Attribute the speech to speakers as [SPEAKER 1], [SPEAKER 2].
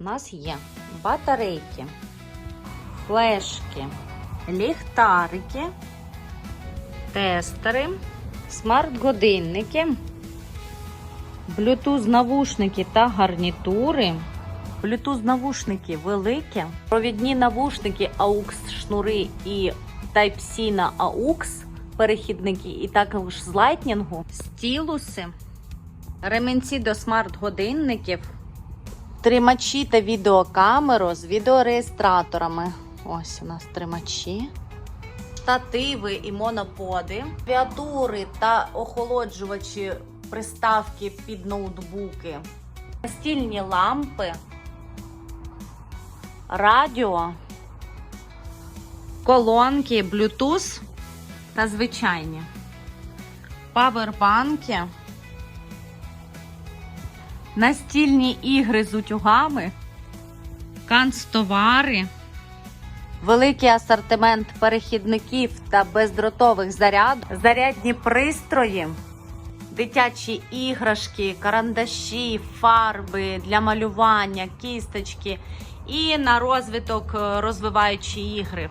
[SPEAKER 1] У нас є батарейки, флешки, ліхтарики, тестери, смарт-годинники, Bluetooth-навушники та гарнітури. Bluetooth-навушники великі, провідні навушники AUX шнури і Type-C на AUX, перехідники, і також з лайтнінгу, стілуси, ремінці до смарт-годинників, тримачі та відеокамеру з відеореєстраторами. Ось у нас тримачі. Штативи і моноподи, клавіатури та охолоджувачі приставки під ноутбуки, настільні лампи, радіо, колонки, Bluetooth та звичайні, павербанки, настільні ігри з утюгами, канцтовари, великий асортимент перехідників та бездротових заряд, зарядні пристрої, дитячі іграшки, карандаші, фарби для малювання, кісточки і на розвиток е, розвиваючі ігри.